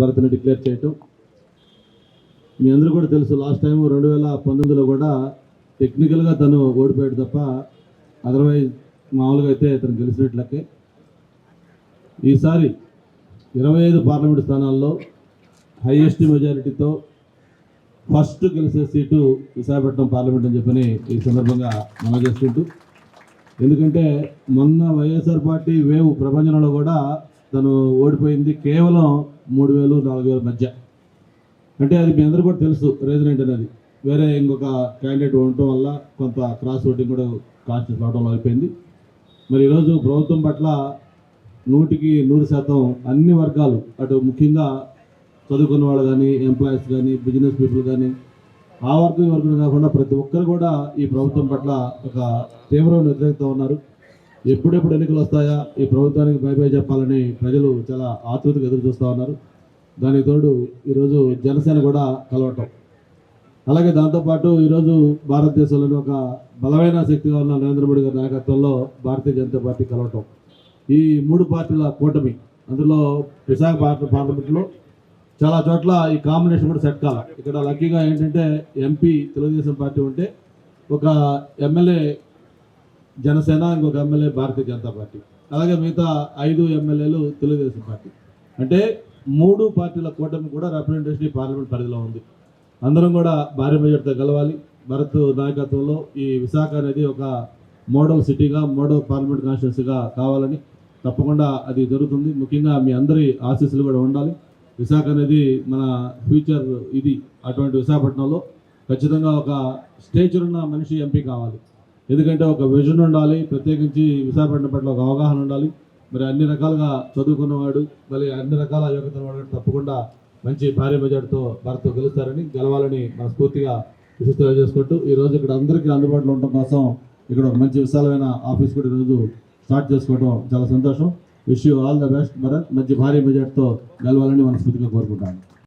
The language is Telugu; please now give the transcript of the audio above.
భరత్ని డిక్లేర్ చేయటం. మీ అందరూ కూడా తెలుసు లాస్ట్ టైం రెండు వేల పంతొమ్మిదిలో కూడా టెక్నికల్గా తను ఓడిపోయాడు తప్ప అదర్వైజ్ మామూలుగా అయితే తను గెలిచినట్లకే. ఈసారి ఇరవై ఐదు పార్లమెంటు స్థానాల్లో హైయెస్ట్ మెజారిటీతో ఫస్ట్ గెలిచే సీటు విశాఖపట్నం పార్లమెంట్ అని చెప్పని ఈ సందర్భంగా మనం చేసుకుంటూ ఎందుకంటే మొన్న వైఎస్ఆర్ పార్టీ వేవ్ ప్రపంచంలో కూడా తను ఓడిపోయింది కేవలం మూడు వేలు నాలుగు వేల మధ్య. అంటే అది మీ అందరూ కూడా తెలుసు రీజన్ ఏంటనేది. వేరే ఇంకొక క్యాండిడేట్ ఉండటం వల్ల కొంత క్రాస్ ఓటింగ్ కూడా కాన్షియస్ అవడంలో అయిపోయింది. మరి ఈరోజు ప్రభుత్వం పట్ల నూటికి నూరు శాతం అన్ని వర్గాలు అటు ముఖ్యంగా చదువుకున్న వాళ్ళు కానీ ఎంప్లాయీస్ కానీ బిజినెస్ పీపుల్ కానీ ఆ వర్గం ఈ వర్గం కాకుండా ప్రతి ఒక్కరు కూడా ఈ ప్రభుత్వం పట్ల ఒక తీవ్రమైన వ్యతిరేకత ఉన్నారు. ఎప్పుడెప్పుడు ఎన్నికలు వస్తాయా? ఈ ప్రభుత్వానికి బైబై చెప్పాలని ప్రజలు చాలా ఆతృతగా ఎదురు చూస్తూ ఉన్నారు. దానికి తోడు ఈరోజు జనసేన కూడా కలవటం. అలాగే దాంతోపాటు ఈరోజు భారతదేశంలోని ఒక బలమైన శక్తిగా ఉన్న నరేంద్ర మోడీ గారి నాయకత్వంలో భారతీయ జనతా పార్టీ కలవటం. ఈ మూడు పార్టీల కూటమి అందులో విశాఖ పార్టీ పార్లమెంట్లో చాలా చోట్ల ఈ కాంబినేషన్ కూడా సెట్ కాల. ఇక్కడ లక్కీగా ఏంటంటే ఎంపీ తెలుగుదేశం పార్టీ ఉంటే ఒక ఎమ్మెల్యే జనసేన ఇంకొక ఎమ్మెల్యే భారతీయ జనతా పార్టీ. అలాగే మిగతా ఐదు ఎమ్మెల్యేలు తెలుగుదేశం పార్టీ. అంటే మూడు పార్టీల కూటమి కూడా రిప్రజెంటేషన్ ఈ పార్లమెంట్ పరిధిలో ఉంది. అందరం కూడా భారీ మెజార్టీతో కలవాలి భరత్ నాయకత్వంలో ఈ విశాఖ అనేది ఒక మోడల్ సిటీగా మోడల్ పార్లమెంట్ కాన్స్టిట్యున్సీగా కావాలని తప్పకుండా అది జరుగుతుంది. ముఖ్యంగా మీ అందరి ఆశీస్సులు కూడా ఉండాలి. విశాఖ అనేది మన ఫ్యూచర్ ఇది అటువంటి విశాఖపట్నంలో ఖచ్చితంగా ఒక స్టేచర్ ఉన్న మనిషి ఎంపీ కావాలి. ఎందుకంటే ఒక విజన్ ఉండాలి ప్రత్యేకించి విశాఖపట్నం పట్ల ఒక అవగాహన ఉండాలి. మరి అన్ని రకాలుగా చదువుకున్నవాడు మరి అన్ని రకాల యోగ్యత వాడు తప్పకుండా మంచి భారీ బడ్జెట్తో భారత్తో గెలుస్తారని గెలవాలని మనస్ఫూర్తిగా స్ఫూర్తిగా తెలియజేసుకుంటూ చేసుకుంటూ ఈరోజు ఇక్కడ అందరికీ అందుబాటులో ఉండటం కోసం ఇక్కడ ఒక మంచి విశాలమైన ఆఫీస్ కూడా ఈరోజు స్టార్ట్ చేసుకోవడం చాలా సంతోషం. Wish you all the best Bharat మంచి భారీ బడ్జెట్తో గెలవాలని మనస్ఫూర్తిగా కోరుకుంటాను.